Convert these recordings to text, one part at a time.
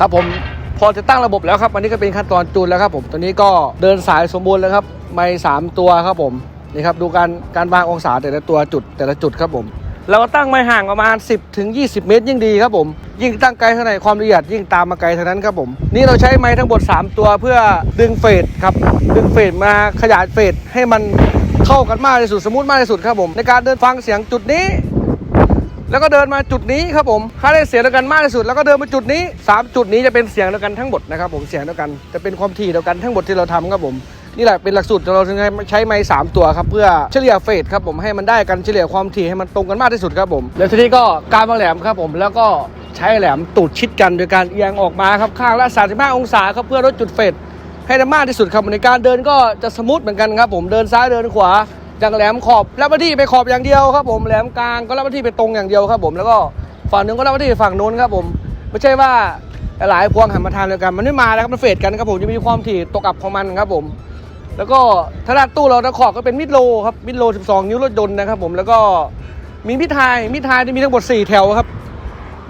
ครับผมพอจะตั้งระบบแล้วครับอันนี้ก็เป็นขั้นตอนจูนแล้วครับผมตอนนี้ก็เดินสายสมบูรณ์แล้วครับไม่สามตัวครับผมนี่ครับดูการการวางองศาแต่ละตัวจุดแต่ละจุดครับผม เราก็ตั้งไม้ห่างประมาณ 10ถึง20 เมตร ยิ่งดีครับผม ยิ่งตั้งไกลเท่าไหร่ความละเอียดยิ่งตามมาไกลเท่านั้นครับผม นี่เราใช้ไม้ทั้งหมด3 ตัวเพื่อดึงเฟดครับดึงเฟดมาขยายเฟดให้มันเข้ากันมากที่สุดสมมติมากที่สุดครับผม ในการเดินฟังเสียงจุดนี้ แล้วก็เดินมาจุดนี้ครับผมค่าได้เสียงเดียวกันมากที่สุด แล้วก็เดินมาจุดนี้ 3 จุดนี้จะเป็นเสียงเดียวกันทั้งหมดนะครับผมเสียงเดียวกันจะเป็นความถี่เดียวกันทั้งหมดที่เราทำครับผมนี่แหละเป็นหลักสูตรเราใช้ไม้สามตัวครับเพื่อเฉลี่ยเฟสครับผมให้มันได้กันเฉลี่ยความถี่ให้มันตรงกันมากที่สุดครับผมแล้วทีนี้ก็การวางแหลมครับผมแล้วก็ใช้แหลมตูดชิดกันโดยการเอียงออกมาครับข้างละ 35 องศาครับเพื่อลดจุดเฟสให้ได้มากที่สุดครับในการเดินก็จะสมูทเหมือนกันครับผมเดินซ้ายเดินขวา จากแหลมขอบรับหน้าที่ไปขอบอย่างเดียวครับผมแหลมกลางก็รับหน้าที่ไปตรงอย่างเดียวครับ ผมแล้วก็ฝั่งนึงก็รับหน้าที่ฝั่งโน้นครับผมไม่ใช่ว่าหลายพวงหันมาทางเดียวกันมันไม่มาแล้วครับมันเฟดกันครับผมจะมีความถี่ตกอับของมันครับผม แล้วก็ถ้าด้านตู้เราตะขอบก็เป็นมิดโลครับมิดโล 12 นิ้วรถยนต์นะครับผมแล้วก็มีมิดไฮมิดไฮที่มีทั้งหมด 4 แถวครับ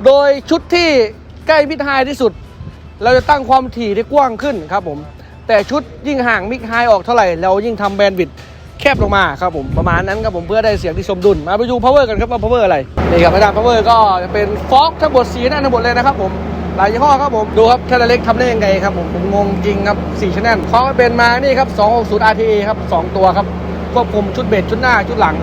โดยชุดที่ใกล้มิดไฮที่สุด เราจะตั้งความถี่ได้กว้างขึ้นครับผมแต่ชุดยิ่งห่างมิดไฮออกเท่าไหร่ เรายิ่งทำแบนด์วิดต แคบลงมาครับผมประมาณนั้นครับผมเพื่อได้เสียงที่สมดุลมาไปดู power กันครับว่า power อะไรนี่ครับระดับ power ก็จะเป็นฟอกทั้งหมดสีนั่นทั้งหมดเลยนะครับผมหลายยี่ห้อครับผมดูครับแค่เล็กทำได้ยังไงครับผมผมงงจริงครับ4ชแนลเขาเป็นมานี่ครับ260 RTA ครับสองตัวครับควบคุมชุดเบสชุดหน้าชุดหลัง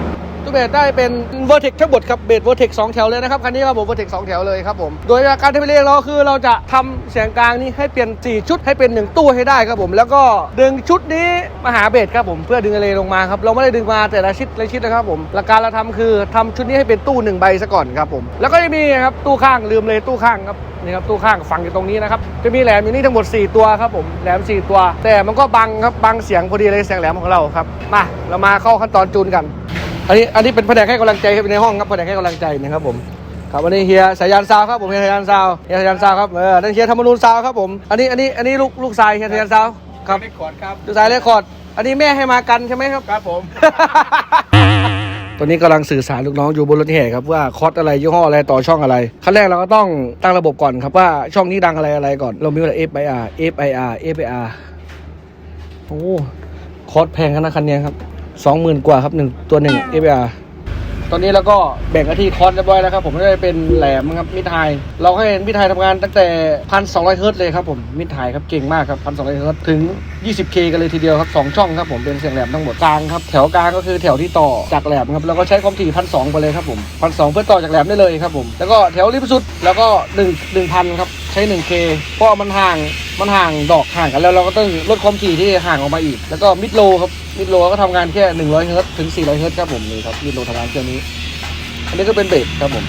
เบสได้เป็น Vertex ทั้งหมดครับเบส Vertex 2แถวเลยนะครับคันนี้ครับผม Vertex 2แถวเลยครับผม โดยการทำเพลงเราคือเราจะทำเสียงกลางนี้ให้เปลี่ยน 4 ชุดให้เป็น 1 ตู้ให้ได้ครับผม แล้วก็ดึงชุดนี้มาหาเบสครับผมเพื่อดึงอะไรลงมาครับเราไม่ได้ดึงมาแต่ละชิดละชิดนะครับผมหลักการเราทำคือทำชุดนี้ให้เป็นตู้หนึ่งใบซะก่อนครับผมแล้วก็จะมีครับตู้ข้างลืมเลยตู้ข้างครับนี่ครับตู้ข้างฝังอยู่ตรงนี้นะครับจะมีแหลมอยู่นี่ทั้งหมด 4 ตัวครับผมแหลม 4 ตัว แต่มันก็บังครับบังเสียงพอดีเลยเสียงแหลมของเราครับมาเรามาเข้าขั้นตอนจูนกัน อันนี้อันนี้เป็นแผนกให้กำลังใจครับในห้องครับแผนกให้กำลังใจนะครับผมครับวันนี้เฮียสายันซาวครับผมเฮียสายันซาวเฮียสายันซาวครับเออนั่นเฮียธรรมนูนซาวครับผมอันนี้อันนี้อันนี้ลูกลูกชายเฮียสายันซาวครับได้ขอดครับลูกชายเลคคอร์ดอันนี้แม่ให้มากันใช่ไหมครับครับผมตอนนี้กำลังสื่อสารลูกน้องอยู่บนรถแห่ครับว่าคอร์สอะไรยี่ห้ออะไรต่อช่องอะไรขั้นแรกเราก็ต้องตั้งระบบก่อนครับว่าช่องนี้ดังอะไรอะไรก่อน เรามีอะไร F I R F I R F I R โอ้คอร์สแพงกันนะคันนี้ครับ สองหมื่นกว่าครับหนึ่งตัวหนึ่ง F I R ตอนนี้เราก็แบ่งหน้าที่คอร์สเรียบร้อยแล้วครับผมไม่ได้เป็นแหลมครับมิดไฮเราให้มิดไฮทำงานตั้งแต่พันสองร้อยเฮิร์ตซ์เลยครับผมมิดไฮครับเก่งมากครับพันสองร้อยเฮิร์ตซ์ถึง 20K กันเลยทีเดียวครับสองช่องครับผมเป็นเสียงแหลมทั้งหมดกลางครับแถวกลางก็คือแถวที่ต่อจากแหลมครับแล้วก็ใช้ความถี่พันสองไปเลยครับผมพันสองเพื่อต่อจากแหลมได้เลยครับผมแล้วก็แถวริมสุดแล้วก็หนึ่งหนึ่งพันครับใช้ 1K เพราะว่ามันห่างมันห่างดอกห่างกันแล้วเราก็ต้องลดความถี่ที่ห่างออกมาอีก แล้วก็มิดโลครับ มิดโลก็ทำงานแค่ 100เฮิร์ตซ์ถึง 400เฮิร์ตซ์ครับผมนี่ครับมิดโลทำงานเครื่องนี้ อันนี้ก็เป็นเบสครับผม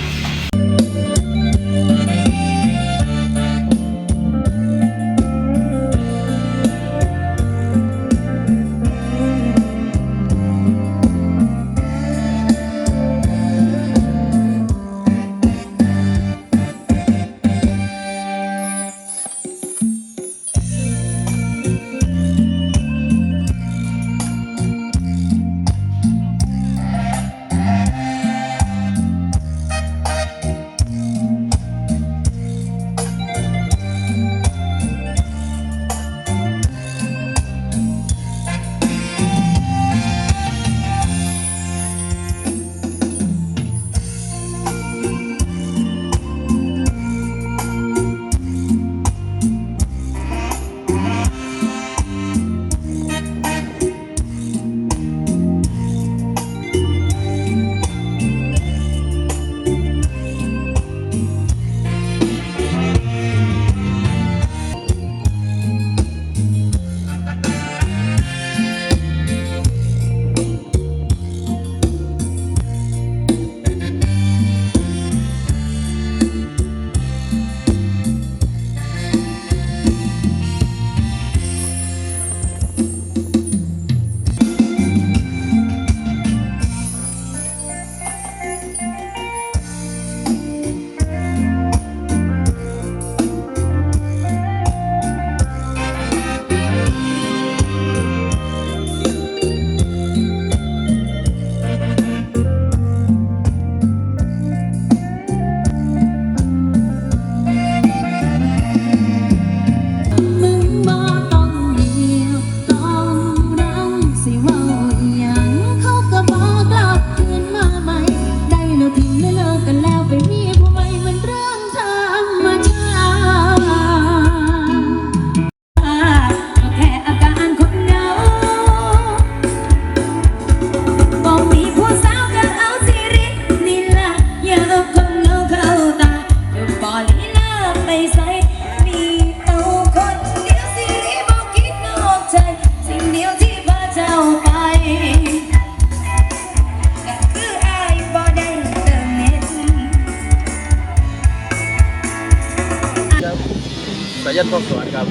ยนทองสวัสดิ์ครับ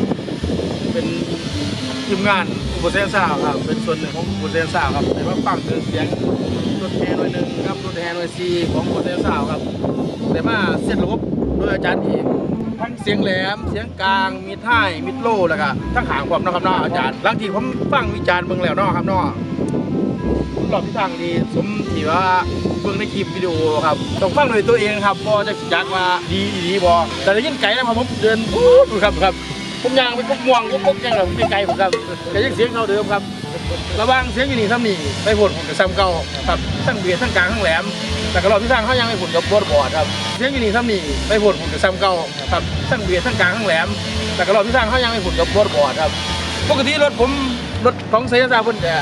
เป็นทีมงานอุปเซนซาวครับ เป็นส่วนหนึ่งของอุปเซนซาวครับแต่ว่าฟังคือเสียงรถแทนหน่วยหนึ่งครับรถแทนหน่วยซีของอุปเซนซาวครับ แต่มาเส้นระบบโดยอาจารย์เอกทั้งเสียงแหลม เสียงกลาง มีท้ายมิดโล่แล้วก็ทั้งหางความนาะครับนาะอาจารย์หลังที่ผมฟังวิจารณ์เบิ่งแล้วนาะครับนาะรอบที่ทางดีสมที่ว่า เบิ่งในคลิปวิดีโอครับต้องฟังด้วยตัวเองครับพอจะจักว่าดีดีบอแต่ได้ยินไกลนะพอผมเดินปุ๊บครับครับผมยางไปปุ๊บม่วงปุ๊บปุ๊บยังแบบไกลผมครับแต่ยังเสียงเท่าเดิมครับระว่างเสียงอยู่นี่ซ้ำนี่ไปผลผมกับซ้ำเก่าครับทั้งเบียดทั้งกลางทั้งแหลม แต่ก็รอบที่ทางเขายังไปผลกับบอร์ดบอร์ดครับเสียงอยู่นี่ซ้ำนี่ไปผลผมกับซ้ำเก่าครับทั้งเบียดทั้งกลางทั้งแหลม แต่ก็รอบที่ทางเขายังไปผลกับบอร์ดบอร์ดครับปกติรถผมรถของเซียซาเพิ่นจะ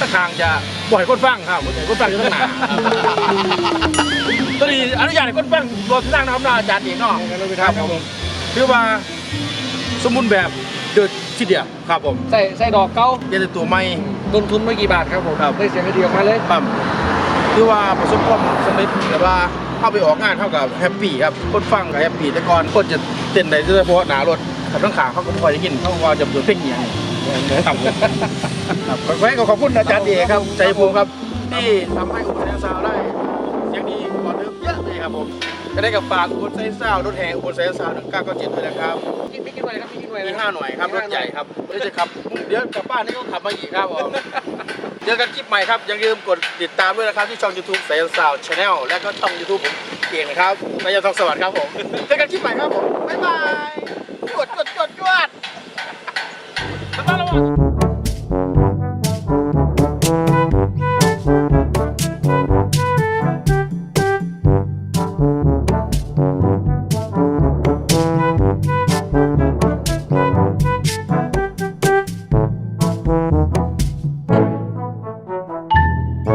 ตะทางจะบ่อยคนฟังครับบ่อยคนฟังอยู่ตั้งหนาตอนนี้อนุญาตให้คนฟังรถที่ทางนะครับนาอาจารย์เองเนาะครับผมคือว่าสมบูรณ์แบบเดือดทีเดียวครับผมใส่ใส่ดอกเก้าเดี๋ยวแต่ตัวไม่ลงทุนไม่กี่บาทครับผมครับได้เสียงไอเดียออกมาเลยปั๊มคือว่าประสบความสำเร็จแต่ว่าเข้าไปออกงานเท่ากับแฮปปี้ครับคนฟังกับแฮปปี้แต่ก่อนคนจะเต้นได้เฉพาะหนารถขับทั้งขาเขาก็ไม่ค่อยได้ยินเขาก็จะเปิดเพลงอย่างนี้ครับผม ครับขอให้ขอบคุณอาจารย์เอกครับใจภูมิครับที่ทำให้อุปนิสัยได้เสียงดีกว่าเดิมเยอะเลยครับผมจะได้กับฝากอุปนิสัยรถแห่อุปนิสัยหนึ่งเก้าเก้าเจ็ดด้วยนะครับพี่พี่กินหน่อยครับพี่กินหน่อยมีห้าหน่วยครับรถใหญ่ครับเดี๋ยวจะขับเดี๋ยวกลับบ้านนี่ก็ขับมาอีกครับผมเจอกันคลิปใหม่ครับอย่าลืมกดติดตามด้วยนะครับที่ช่อง YouTube สายสาวชาแนลและก็ช่อง YouTube ผมเก่งนะครับนายทองสวัสดิ์ครับผมเจอกันคลิปใหม่ครับผมบ๊ายบายจวดจวดจวดจวดแล้วก็ระวัง